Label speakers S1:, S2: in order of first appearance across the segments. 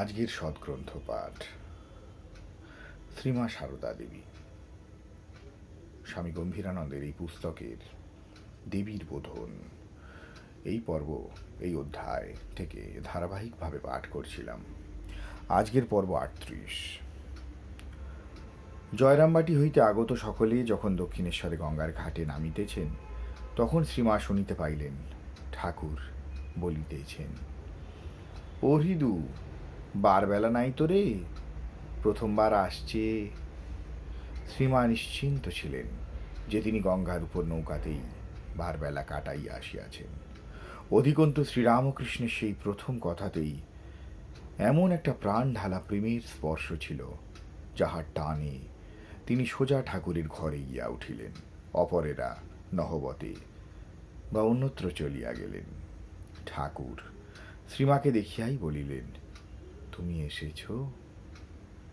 S1: আজকের সৎগ্রন্থ পাঠ শ্রীমা সারদা দেবী। স্বামী গম্ভীরানন্দের এই পুস্তকের দেবীর বোধন। এই পর্ব, এই অধ্যায় থেকে ধারাবাহিকভাবে পাঠ করছিলাম। আজকের পর্ব আটত্রিশ। জয়রামবাটি হইতে আগত সকলে যখন দক্ষিণেশ্বরে গঙ্গার ঘাটে নামিতেছেন, তখন শ্রীমা শুনিতে পাইলেন, ঠাকুর বলিতেছেন ও হৃদু বারবেলা নাই তো রে প্রথমবার আসছে। শ্রীমা নিশ্চিন্ত ছিলেন যে তিনি গঙ্গার উপর নৌকাতেই বারবেলা কাটাইয়া আসিয়াছেন। অধিকন্তু শ্রীরামকৃষ্ণের সেই প্রথম কথাতেই এমন একটা প্রাণ ঢালা প্রেমের স্পর্শ ছিল, যাহার টানে তিনি সোজা ঠাকুরের ঘরে গিয়া উঠিলেন, অপরেরা নহবতে বা অন্যত্র চলিয়া গেলেন। ঠাকুর শ্রীমাকে দেখিয়াই বলিলেন তুমি এসেছ,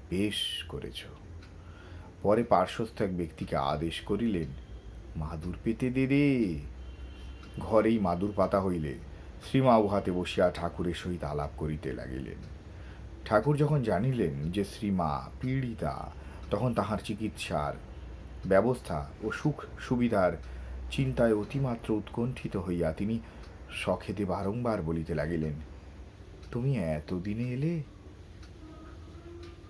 S1: বেশ করেছ। পরে পার্শ্বস্থ এক ব্যক্তিকে আদেশ করিলেন, মাদুর পেতে দে রে। ঘরেই মাদুর পাতা হইলে শ্রীমা উহাতে বসিয়া ঠাকুরের সহিত আলাপ করিতে লাগিলেন। ঠাকুর যখন জানিলেন যে শ্রীমা পীড়িতা, তখন তাহার চিকিৎসার ব্যবস্থা ও সুখ সুবিধার চিন্তায় অতিমাত্র উৎকণ্ঠিত হইয়া তিনি সখেতে বারংবার বলিতে লাগিলেন, তুমি এতদিনে এলে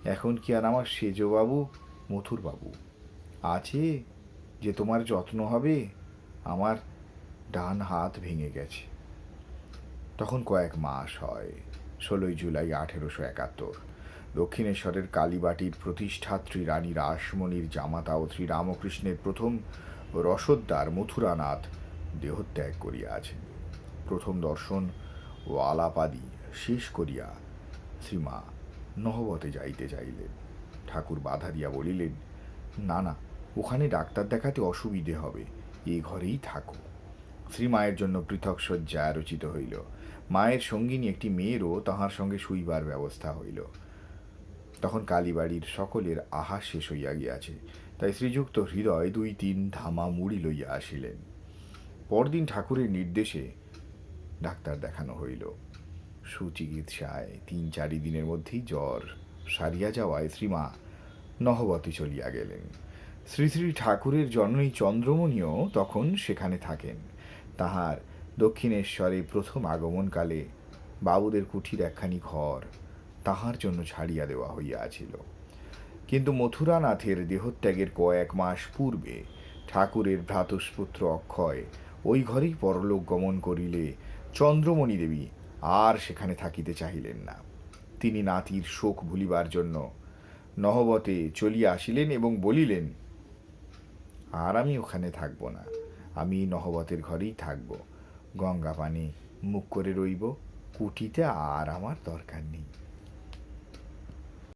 S1: এখন কি আর আমার সেজবাবু? মথুরবাবু। আছে যে তোমার যত্ন হবে, আমার ডান হাত ভেঙে গেছে। তখন কয়েক মাস হয়, ষোলোই জুলাই আঠেরোশো একাত্তর। দক্ষিণেশ্বরের কালীবাটির প্রতিষ্ঠাত্রী রানী রাসমণির জামাতা ও শ্রীরামকৃষ্ণের প্রথম রসদ্দার মথুরানাথ দেহত্যাগ করিয়াছেন প্রথম দর্শন ও আলাপাদি শেষ করিয়া শ্রীমা নহবতে যাইতে চাইলেন। ঠাকুর বাধা দিয়া বলিলেন, না না, ওখানে ডাক্তার দেখাতে অসুবিধে হবে, এ ঘরেই থাকো। শ্রীমায়ের জন্য পৃথক শয্যা রচিত হইল। মায়ের সঙ্গিনী একটি মেয়েরও তাহার সঙ্গে শুইবার ব্যবস্থা হইল। তখন কালীবাড়ির সকলের আহা শেষ হইয়া গিয়াছে। তাই শ্রীযুক্ত হৃদয় দুই তিন ধামা মুড়ি লইয়া আসিলেন। পরদিন ঠাকুরের নির্দেশে ডাক্তার দেখানো হইল। সুচিকিৎসায় তিন চারি দিনের মধ্যেই জ্বর সারিয়া যাওয়ায় শ্রীমা নহবতে চলিয়া গেলেন। শ্রী শ্রী ঠাকুরের জন্মই চন্দ্রমণিও তখন সেখানে থাকেন। তাহার দক্ষিণেশ্বরে প্রথম আগমনকালে বাবুদের কুঠির একখানি ঘর তাহার জন্য ছাড়িয়া দেওয়া হইয়াছিল। কিন্তু মথুরানাথের দেহত্যাগের কয়েক মাস পূর্বে ঠাকুরের ভ্রাতুষ্পুত্র অক্ষয় ওই ঘরেই পরলোক গমন করিলে চন্দ্রমণি দেবী আর সেখানে থাকিতে চাহিলেন না। তিনি নাতির শোক ভুলিবার জন্য নহবতে চলিয়া আসিলেন এবং বলিলেন, আর আমি ওখানে থাকব না। আমি নহবতের ঘরেই থাকব। গঙ্গা পানি মুখ করে রইব। কুটিতে আর আমার দরকার নেই।